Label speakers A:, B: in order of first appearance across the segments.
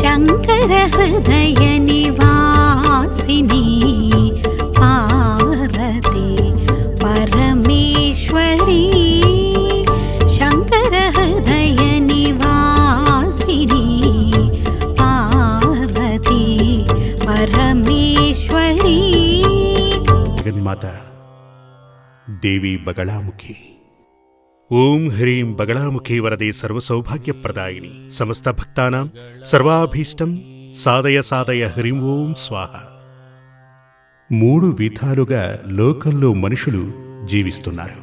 A: சங்கர ஹய நிவாசினி பாரதி பரமேஸ்வரி. சங்கர ஹய நிவாசினி பாரதி பரமேஸ்வரி.
B: மாதா தேவி பகலாமுகி ఓం హ్రీం బగళాముఖి వరదే సర్వసౌభాగ్యప్రదాయిని సమస్త భక్తానాం సర్వాభీష్టం సాదయ సాదయ హ్రీం ఓం స్వాహ మూడు విధాలుగా లోకంలో మనుషులు జీవిస్తున్నారు।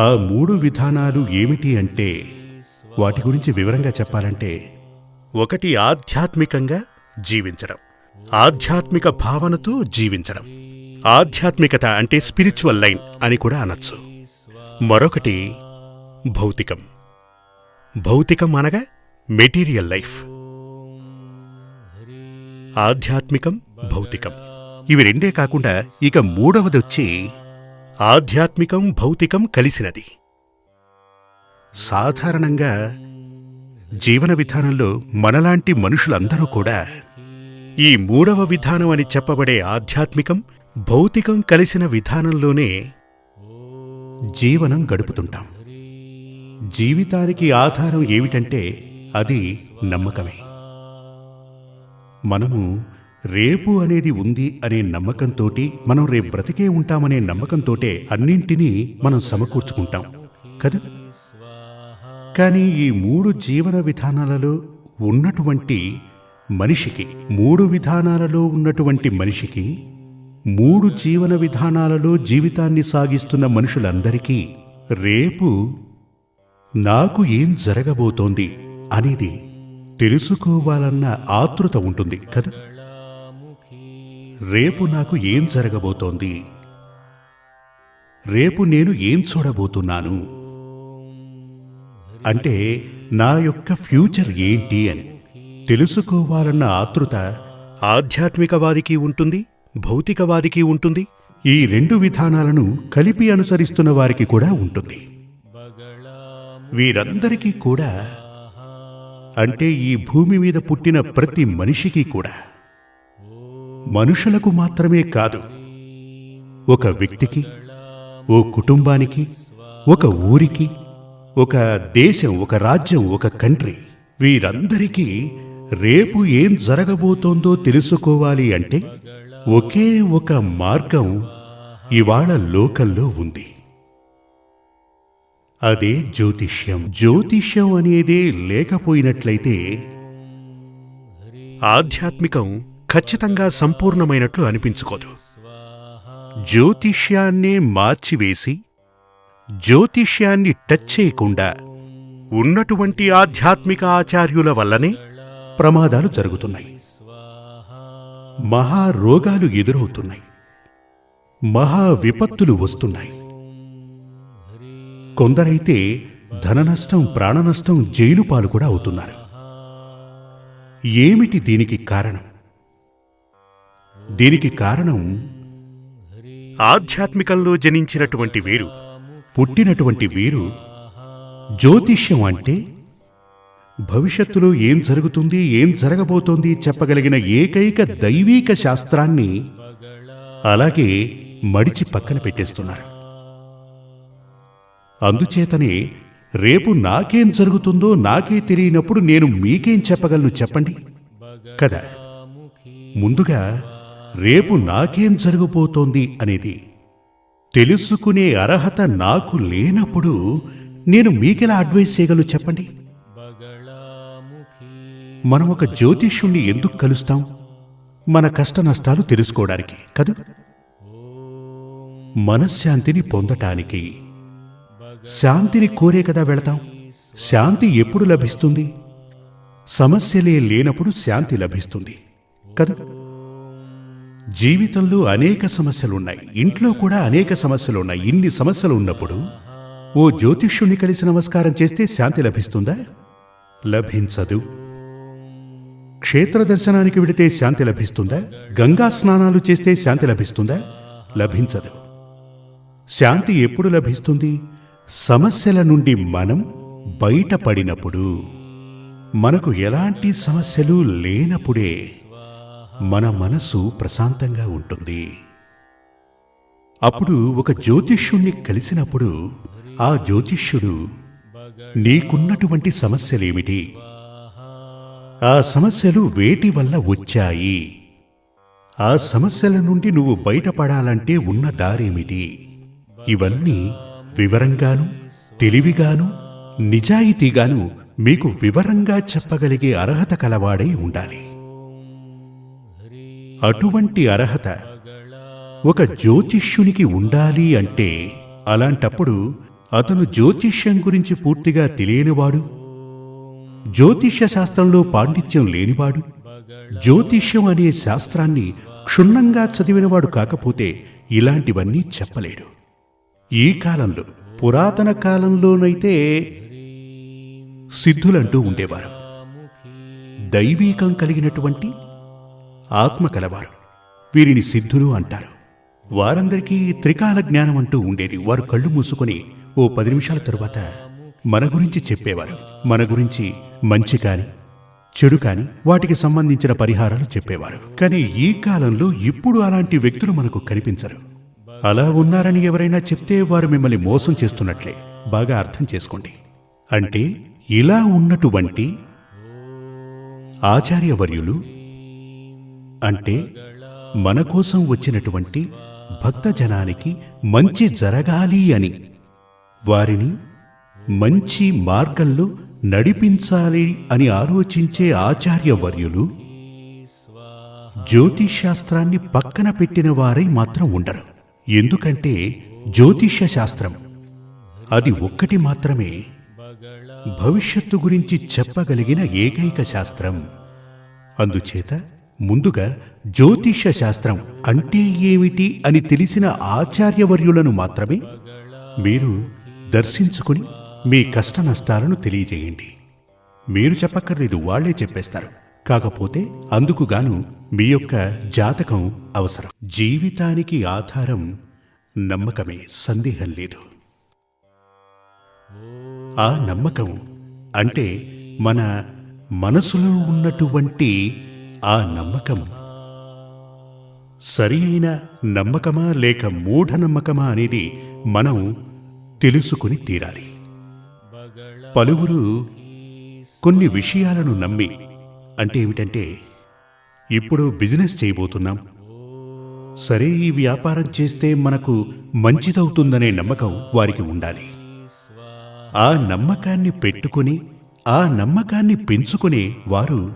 B: ఆ మూడు విధానాలు ఏమిటి అంటే వాటి గురించి వివరంగా చెప్పాలంటే ఒకటి ఆధ్యాత్మికంగా జీవించడం ఆధ్యాత్మిక భావనతో జీవించడం ఆధ్యాత్మికత అంటే స్పిరిచువల్ లైన్ అని కూడా అనొచ్చు। మరొకటి భౌతికం. భౌతికం అనగా మెటీరియల్ లైఫ్. ఆధ్యాత్మికం భౌతికం. ఇవి రెండే కాకుండా ఇక మూడవది వచ్చి ఆధ్యాత్మికం భౌతికం కలిసినది. సాధారణంగా జీవన విధానంలో మనలాంటి మనుషులందరూ కూడా ఈ మూడవ విధానం అని చెప్పబడే ఆధ్యాత్మికం భౌతికం కలిసిన విధానంలోనే జీవనం గడుపుతుంటాం. జీవితానికి ఆధారం ఏమిటంటే అది నమ్మకమే. మనము రేపు అనేది ఉంది అనే నమ్మకంతోటి మనం రేపు బ్రతికే ఉంటామనే నమ్మకంతోటే అన్నింటినీ మనం సమకూర్చుకుంటాం కదా? కానీ ఈ మూడు జీవన విధానాలలో ఉన్నటువంటి మనిషికి మూడు విధానాలలో ఉన్నటువంటి మనిషికి మూడు జీవన విధానాలలో జీవితాన్ని సాగిస్తున్న మనుషులందరికీ రేపు నాకు ఏం జరగబోతోంది అనేది తెలుసుకోవాలన్న ఆతృత ఉంటుంది కదా? రేపు నాకు ఏం జరగబోతోంది? రేపు నేను ఏం చూడబోతున్నాను? అంటే నా యొక్క ఫ్యూచర్ ఏంటి అని తెలుసుకోవాలన్న ఆతృత ఆధ్యాత్మికవాదికి ఉంటుంది? భౌతికవాదికి ఉంటుంది. ఈ రెండు విధానాలను కలిపి అనుసరిస్తున్న వారికి కూడా ఉంటుంది. వీరందరికీ కూడా అంటే ఈ భూమి మీద పుట్టిన ప్రతి మనిషికి కూడా. మనుషులకు మాత్రమే కాదు ఒక వ్యక్తికి ఓ కుటుంబానికి ఒక ఊరికి ఒక దేశం ఒక రాజ్యం ఒక కంట్రీ. వీరందరికీ రేపు ఏం జరగబోతోందో తెలుసుకోవాలి అంటే ఒకే ఒక మార్గం ఇవాళ లోకంలో ఉంది. అదే జ్యోతిష్యం. జ్యోతిష్యం అనేదే లేకపోయినట్లయితే ఆధ్యాత్మికం ఖచ్చితంగా సంపూర్ణమైనట్లు అనిపించుకోదు. జ్యోతిష్యాన్నే మార్చివేసి జ్యోతిష్యాన్ని టచ్ చేయకుండా ఉన్నటువంటి ఆధ్యాత్మిక ఆచార్యుల వల్లనే ప్రమాదాలు జరుగుతున్నాయి. మహా రోగాలు ఎదురవుతున్నాయి. మహా విపత్తులు వస్తున్నాయి. కొందరైతే ధన నష్టం ప్రాణ నష్టం జైలు పాలు కూడా అవుతున్నారు. ఏమిటి దీనికి కారణం? దీనికి కారణం ఆధ్యాత్మికంలో జనించినటువంటి వీరు పుట్టినటువంటి వీరు జ్యోతిష్యం అంటే భవిష్యత్తులో ఏం జరుగుతుంది ఏం జరగబోతోంది చెప్పగలిగిన ఏకైక దైవీక శాస్త్రాన్ని అలాగే మడిచి పక్కన పెట్టేస్తున్నారు. అందుచేతనే రేపు నాకేం జరుగుతుందో నాకే తెలియనప్పుడు నేను మీకేం చెప్పగలను చెప్పండి? కదా ముందుగా రేపు నాకేం జరగబోతోంది అనేది తెలుసుకునే అర్హత నాకు లేనప్పుడు నేను మీకెలా అడ్వైస్ చేయగలను చెప్పండి? మనం ఒక జ్యోతిష్యుణ్ణి ఎందుకు కలుస్తాం? మన కష్ట నష్టాలు తెలుసుకోవడానికి కదా? మనశ్శాంతిని పొందటానికి. శాంతిని కోరే కదా వెళతాం. శాంతి ఎప్పుడు లభిస్తుంది? సమస్యలే లేనప్పుడు శాంతి లభిస్తుంది కదా? జీవితంలో అనేక సమస్యలున్నాయి. ఇంట్లో కూడా అనేక సమస్యలున్నాయి. ఇన్ని సమస్యలు ఉన్నప్పుడు ఓ జ్యోతిష్యుణ్ణి కలిసి నమస్కారం చేస్తే శాంతి లభిస్తుందా? లభించదు. క్షేత్ర దర్శనానికి వెడితే శాంతి లభిస్తుందా? గంగా స్నానాలు చేస్తే శాంతి లభిస్తుందా? లభించదు. శాంతి ఎప్పుడు లభిస్తుంది? సమస్యల నుండి మనం బయటపడినప్పుడు. మనకు ఎలాంటి సమస్యలు లేనప్పుడే మన మనసు ప్రశాంతంగా ఉంటుంది. అప్పుడు ఒక జ్యోతిష్యుణ్ణి కలిసినప్పుడు ఆ జ్యోతిష్యుడు నీకున్నటువంటి సమస్యలేమిటి? ఆ సమస్యలు వేటి వల్ల వచ్చాయి? ఆ సమస్యల నుండి నువ్వు బయటపడాలంటే ఉన్న దారేమిటి? ఇవన్నీ వివరంగాను తెలివిగాను నిజాయితీగాను మీకు వివరంగా చెప్పగలిగే అర్హత కలవాడై ఉండాలి. అటువంటి అర్హత ఒక జ్యోతిష్యునికి ఉండాలి అంటే అలాంటప్పుడు అతను జ్యోతిష్యం గురించి పూర్తిగా తెలియనివాడు జ్యోతిష్య శాస్త్రంలో పాండిత్యం లేనివాడు జ్యోతిష్యం అనే శాస్త్రాన్ని క్షుణ్ణంగా చదివినవాడు కాకపోతే ఇలాంటివన్నీ చెప్పలేడు. ఈ కాలంలో పురాతన కాలంలోనైతే సిద్ధులంటూ ఉండేవారు. దైవీకం కలిగినటువంటి ఆత్మ కలవారు వీరిని సిద్ధులు అంటారు. వారందరికీ త్రికాల జ్ఞానం అంటూ ఉండేది. వారు కళ్ళు మూసుకొని ఓ పది నిమిషాల తరువాత మన గురించి చెప్పేవారు. మన గురించి మంచి కానీ చెడు కానీ వాటికి సంబంధించిన పరిహారాలు చెప్పేవారు. కానీ ఈ కాలంలో ఇప్పుడు అలాంటి వ్యక్తులు మనకు కనిపించరు. అలా ఉన్నారని ఎవరైనా చెప్తే వారు మిమ్మల్ని మోసం చేస్తున్నట్లే. బాగా అర్థం చేసుకోండి. అంటే ఇలా ఉన్నటువంటి ఆచార్యవర్యులు అంటే మన కోసం వచ్చినటువంటి భక్తజనానికి మంచి జరగాలి అని వారిని మంచి మార్గంలో నడిపించాలి అని ఆలోచించే ఆచార్యవర్యులు జ్యోతిష్శాస్త్రాన్ని పక్కన పెట్టిన వారై మాత్రం ఉండరు. ఎందుకంటే జ్యోతిష్య శాస్త్రం అది ఒక్కటి మాత్రమే భవిష్యత్తు గురించి చెప్పగలిగిన ఏకైక శాస్త్రం. అందుచేత ముందుగా జ్యోతిష్య శాస్త్రం అంటే ఏమిటి అని తెలిసిన ఆచార్యవర్యులను మాత్రమే మీరు దర్శించుకుని మీ కష్ట నష్టాలను తెలియజేయండి. మీరు చెప్పక్కర్లేదు వాళ్ళే చెప్పేస్తారు. కాకపోతే అందుకు గాను మీ యొక్క జాతకం అవసరం. జీవితానికి ఆధారం నమ్మకమే సందేహం లేదు. ఆ నమ్మకం అంటే మన మనసులో ఉన్నటువంటి ఆ నమ్మకం. సరి అయిన నమ్మకమా లేక మూఢనమ్మకమా అనేది మనం తెలుసుకుని తీరాలి. పలువురు కొన్ని విషయాలను నమ్మి అంటే ఏమిటంటే ఇప్పుడు బిజినెస్ చేయబోతున్నాం. సరే ఈ వ్యాపారం చేస్తే మనకు మంచిదవుతుందనే నమ్మకం వారికి ఉండాలి. ఆ నమ్మకాన్ని పెట్టుకుని ఆ నమ్మకాన్ని పెంచుకుని వారు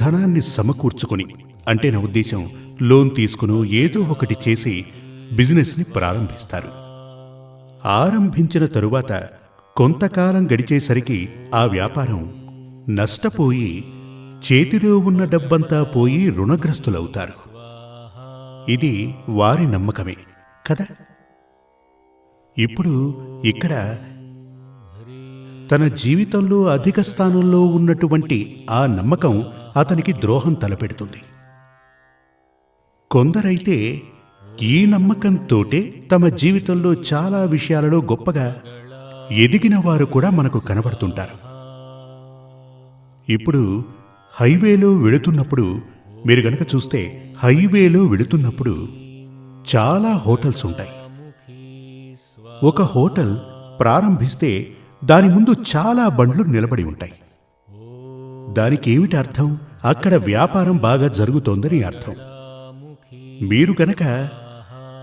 B: ధనాన్ని సమకూర్చుకుని అంటే నా ఉద్దేశం లోన్ తీసుకును ఏదో ఒకటి చేసి బిజినెస్ని ప్రారంభిస్తారు. ఆరంభించిన తరువాత కొంతకాలం గడిచేసరికి ఆ వ్యాపారం నష్టపోయి చేతిలో ఉన్న డబ్బంతా పోయి రుణగ్రస్తులవుతారు. ఇది వారి నమ్మకమే కదా? ఇప్పుడు ఇక్కడ తన జీవితంలో అధిక స్థానంలో ఉన్నటువంటి ఆ నమ్మకం అతనికి ద్రోహం తలపెడుతుంది. కొందరైతే ఈ నమ్మకంతోటే తమ జీవితంలో చాలా విషయాలలో గొప్పగా ఎదిగిన వారు కూడా మనకు కనబడుతుంటారు. ఇప్పుడు హైవేలో వెళుతున్నప్పుడు మీరు గనక చూస్తే హైవేలో వెళుతున్నప్పుడు చాలా హోటల్స్ ఉంటాయి. ఒక హోటల్ ప్రారంభిస్తే దాని ముందు చాలా బండ్లు నిలబడి ఉంటాయి. దానికి ఏమిటి అర్థం? అక్కడ వ్యాపారం బాగా జరుగుతోందని అర్థం. మీరు గనక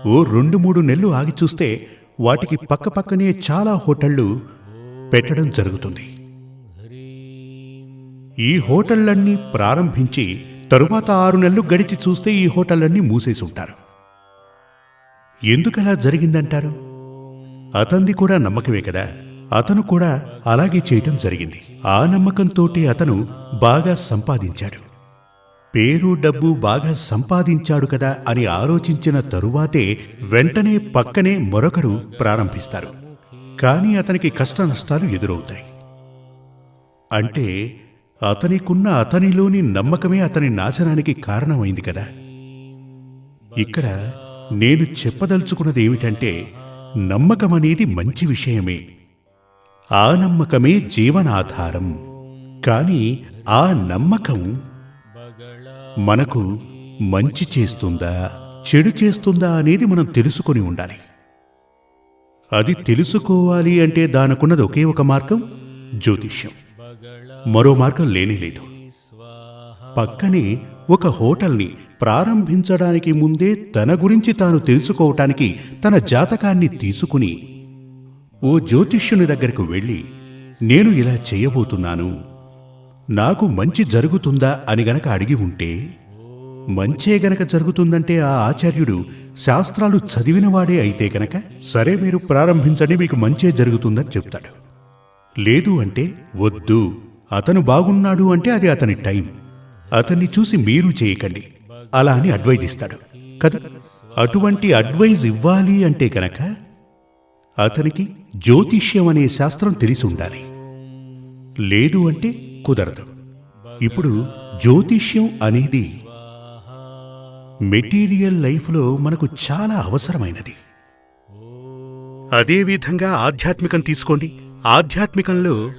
B: ఓ రెండు మూడు నెలలు ఆగి చూస్తే వాటికి పక్కపక్కనే చాలా హోటళ్ళు పెట్టడం జరుగుతుంది. ఈ హోటళ్ళన్నీ ప్రారంభించి తరువాత ఆరు నెలలు గడిచి చూస్తే ఈ హోటళ్ళన్నీ మూసేసి ఉంటారు ఎందుకలా జరిగిందంటారు? అతంది కూడా నమ్మకమే కదా? అతను కూడా అలాగే చేయటం జరిగింది. ఆ నమ్మకంతోటి అతను బాగా సంపాదించాడు. పేరు డబ్బు బాగా సంపాదించాడు కదా అని ఆలోచించిన తరువాతే వెంటనే పక్కనే మరొకరు ప్రారంభిస్తారు. కానీ అతనికి కష్ట నష్టాలు ఎదురవుతాయి. అంటే అతనికున్న అతనిలోని నమ్మకమే అతని నాశనానికి కారణమైంది కదా. ఇక్కడ నేను చెప్పదలుచుకున్నది ఏమిటంటే నమ్మకం అనేది మంచి విషయమే. ఆ నమ్మకమే జీవనాధారం. కానీ ఆ నమ్మకం మనకు మంచి చేస్తుందా చెడు చేస్తుందా అనేది మనం తెలుసుకొని ఉండాలి. అది తెలుసుకోవాలి అంటే దానికున్నది ఒకే ఒక మార్గం జ్యోతిష్యం. మరో మార్గం లేనే లేదు. పక్కనే ఒక హోటల్ని ప్రారంభించడానికి ముందే తన గురించి తాను తెలుసుకోవటానికి తన జాతకాన్ని తీసుకుని ఓ జ్యోతిష్యుని దగ్గరకు వెళ్ళి నేను ఇలా చేయబోతున్నాను నాకు మంచి జరుగుతుందా అని గనక అడిగి ఉంటే మంచే గనక జరుగుతుందంటే ఆ ఆచార్యుడు శాస్త్రాలు చదివినవాడే అయితే గనక సరే మీరు ప్రారంభించండి మీకు మంచే జరుగుతుందని చెప్తాడు. లేదు అంటే వద్దు. అతను బాగున్నాడు అంటే అది అతని టైం. అతన్ని చూసి మీరు చేయకండి. అలా అని అడ్వైజ్ ఇస్తాడు. కదా అటువంటి అడ్వైజ్ ఇవ్వాలి అంటే గనక అతనికి జ్యోతిష్యం అనే శాస్త్రం తెలిసి ఉండాలి. లేదు అంటే కుదరదు. ఇప్పుడు జ్యోతిష్యం అనేది మెటీరియల్ లైఫ్లో మనకు చాలా అవసరమైనది. అదేవిధంగా ఆధ్యాత్మికం తీసుకోండి. ఆధ్యాత్మికంలో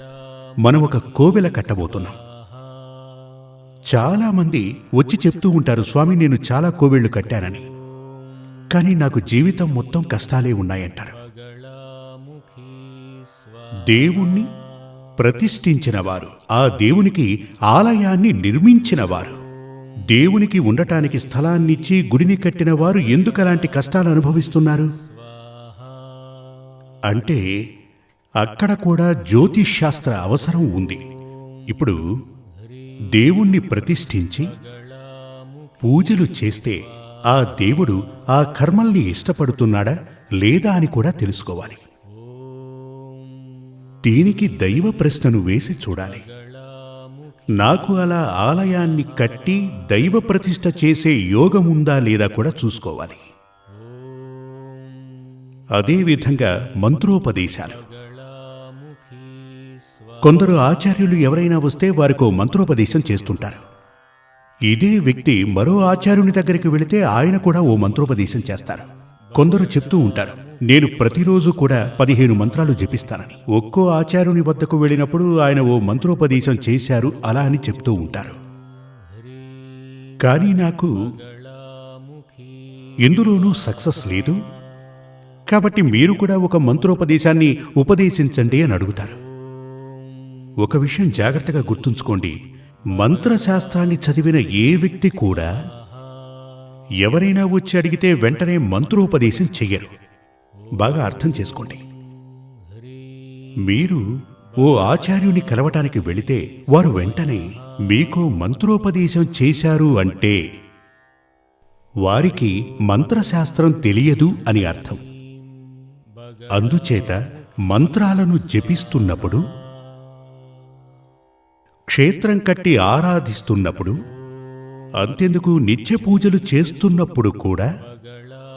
B: మనం ఒక కోవెల కట్టబోతున్నాం. చాలా మంది వచ్చి చెప్తూ ఉంటారు స్వామి నేను చాలా కోవెళ్ళు కట్టానని. కానీ నాకు జీవితం మొత్తం కష్టాలే ఉన్నాయంటారు. దేవుణ్ణి ప్రతిష్ఠించినవారు. ఆ దేవునికి ఆలయాన్ని నిర్మించినవారు. దేవునికి ఉండటానికి స్థలాన్నిచ్చి గుడిని కట్టిన వారు కష్టాలు అనుభవిస్తున్నారు? అంటే అక్కడ కూడా జ్యోతిష్శాస్త్ర అవసరం ఉంది. ఇప్పుడు దేవుణ్ణి ప్రతిష్ఠించి పూజలు చేస్తే ఆ దేవుడు ఆ కర్మల్ని ఇష్టపడుతున్నాడా లేదా అని కూడా తెలుసుకోవాలి. దీనికి దైవ ప్రశ్నను వేసి చూడాలి. నాకు అలా ఆలయాన్ని కట్టి దైవ ప్రతిష్ఠ చేసే యోగం ఉందా లేదా కూడా చూసుకోవాలి. అదేవిధంగా మంత్రోపదేశాలు. కొందరు ఆచార్యులు ఎవరైనా వస్తే వారికో మంత్రోపదేశం చేస్తుంటారు. ఇదే వ్యక్తి మరో ఆచార్యుని దగ్గరికి వెళితే ఆయన కూడా ఓ మంత్రోపదేశం చేస్తారు. కొందరు చెప్తూ ఉంటారు నేను ప్రతిరోజు కూడా పదిహేను మంత్రాలు జపిస్తానని. ఒక్కో ఆచార్యుని వద్దకు వెళ్ళినప్పుడు ఆయన ఓ మంత్రోపదేశం చేశారు అలా అని చెప్తూ ఉంటారు. కానీ నాకు ఎందులోనూ సక్సెస్ లేదు. కాబట్టి మీరు కూడా ఒక మంత్రోపదేశాన్ని ఉపదేశించండి అని అడుగుతారు. ఒక విషయం జాగ్రత్తగా గుర్తుంచుకోండి. మంత్రశాస్త్రాన్ని చదివిన ఏ వ్యక్తి కూడా ఎవరైనా వచ్చి అడిగితే వెంటనే మంత్రోపదేశం చెయ్యరు. బాగా అర్థం చేసుకోండి. మీరు ఓ ఆచార్యుని కలవటానికి వెళితే వారు వెంటనే మీకు మంత్రోపదేశం చేశారు అంటే వారికి మంత్రశాస్త్రం తెలియదు అని అర్థం. అందుచేత మంత్రాలను జపిస్తున్నప్పుడు క్షేత్రం కట్టి ఆరాధిస్తున్నప్పుడు అంతెందుకు నిత్య పూజలు చేస్తున్నప్పుడు కూడా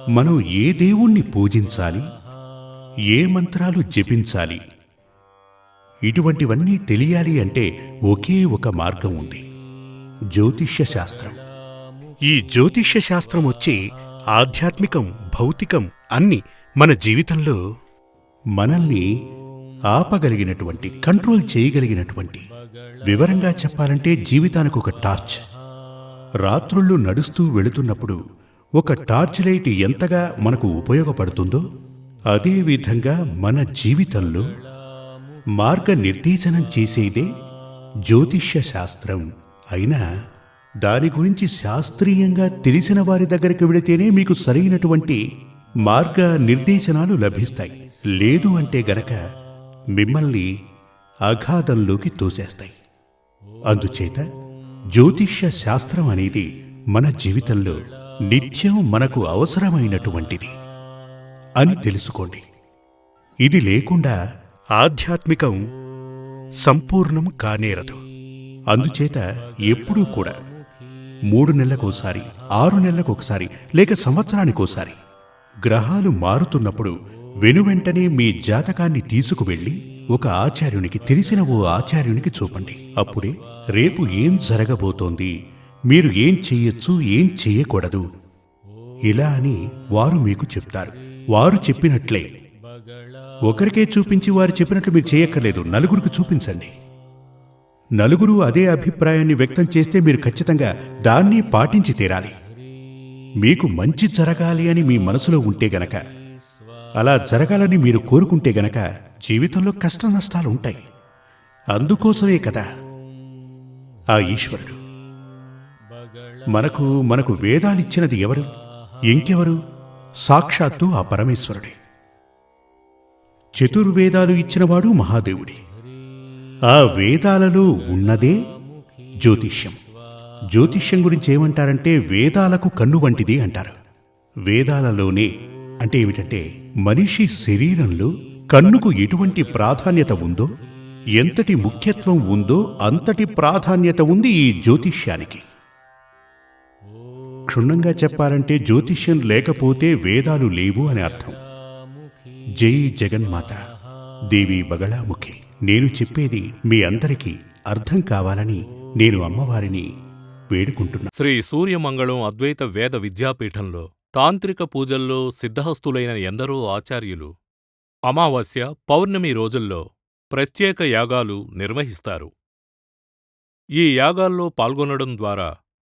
B: మనం ఏ దేవుణ్ణి పూజించాలి? ఏ మంత్రాలు జపించాలి? ఇటువంటివన్నీ తెలియాలి అంటే ఒకే ఒక మార్గం ఉంది. జ్యోతిష్య శాస్త్రం ఈ జ్యోతిష్య శాస్త్రం వచ్చి ఆధ్యాత్మికం భౌతికం అన్ని మన జీవితంలో మనల్ని ఆపగలిగినటువంటి కంట్రోల్ చేయగలిగినటువంటి వివరంగా చెప్పాలంటే జీవితానికి ఒక టార్చ్. రాత్రుళ్ళు నడుస్తూ వెళుతున్నప్పుడు ఒక టార్చ్ లైట్ ఎంతగా మనకు ఉపయోగపడుతుందో అదేవిధంగా మన జీవితంలో మార్గనిర్దేశనం చేసేదే జ్యోతిష్య శాస్త్రం. అయినా దాని గురించి శాస్త్రీయంగా తెలిసిన వారి దగ్గరికి వెళితేనే మీకు సరైనటువంటి మార్గ నిర్దేశనాలు లభిస్తాయి. లేదు అంటే గనక మిమ్మల్ని అఘాధంలోకి తోసేస్తాయి. అందుచేత జ్యోతిష్య శాస్త్రం అనేది మన జీవితంలో నిత్యం మనకు అవసరమైనటువంటిది అని తెలుసుకోండి. ఇది లేకుండా ఆధ్యాత్మికం సంపూర్ణం కానేరదు. అందుచేత ఎప్పుడూ కూడా మూడు నెలలకోసారి ఆరు నెలలకొకసారి లేక సంవత్సరానికోసారి గ్రహాలు మారుతున్నప్పుడు వెనువెంటనే మీ జాతకాన్ని తీసుకువెళ్ళి ఒక ఆచార్యునికి తెలిసిన ఓ ఆచార్యునికి చూపండి. అప్పుడే రేపు ఏం జరగబోతోంది మీరు ఏం చెయ్యొచ్చు ఏం చెయ్యకూడదు ఇలా అని వారు మీకు చెప్తారు. వారు చెప్పినట్లే. ఒకరికే చూపించి వారు చెప్పినట్లు మీరు చేయక్కర్లేదు. నలుగురికి చూపించండి. నలుగురు అదే అభిప్రాయాన్ని వ్యక్తం చేస్తే మీరు ఖచ్చితంగా దాన్ని పాటించి తీరాలి. మీకు మంచి జరగాలి అని మీ మనసులో ఉంటే గనక అలా జరగాలని మీరు కోరుకుంటే గనక జీవితంలో కష్ట నష్టాలు ఉంటాయి. అందుకోసమే కదా ఆ ఈశ్వరుడు. మనకు మనకు వేదాలిచ్చినది ఎవరు? ఇంకెవరు? సాక్షాత్తు ఆ పరమేశ్వరుడే. చతుర్వేదాలు ఇచ్చినవాడు మహాదేవుడే. ఆ వేదాలలో ఉన్నదే జ్యోతిష్యం. జ్యోతిష్యం గురించి ఏమంటారంటే వేదాలకు కన్ను వంటిది అంటారు. వేదాలలోనే అంటే ఏమిటంటే మనిషి శరీరంలో కన్నుకు ఎటువంటి ప్రాధాన్యత ఉందో ఎంతటి ముఖ్యత్వం ఉందో అంతటి ప్రాధాన్యత ఉంది ఈ జ్యోతిష్యానికి. క్షుణ్ణంగా చెప్పాలంటే జ్యోతిష్యం లేకపోతే వేదాలు లేవు అని అర్థం. జై జగన్మాత. దేవి బగళాముఖి. నేను చెప్పేది మీ అందరికీ అర్థం కావాలని నేను అమ్మవారిని వేడుకుంటున్నా.
C: శ్రీ సూర్యమంగళం అద్వైత వేద విద్యాపీఠంలో తాంత్రిక పూజల్లో సిద్ధహస్తులైన ఎందరో ఆచార్యులు అమావాస్య పౌర్ణమి రోజుల్లో ప్రత్యేక యాగాలు నిర్వహిస్తారు. ఈ యాగాల్లో పాల్గొనడం ద్వారా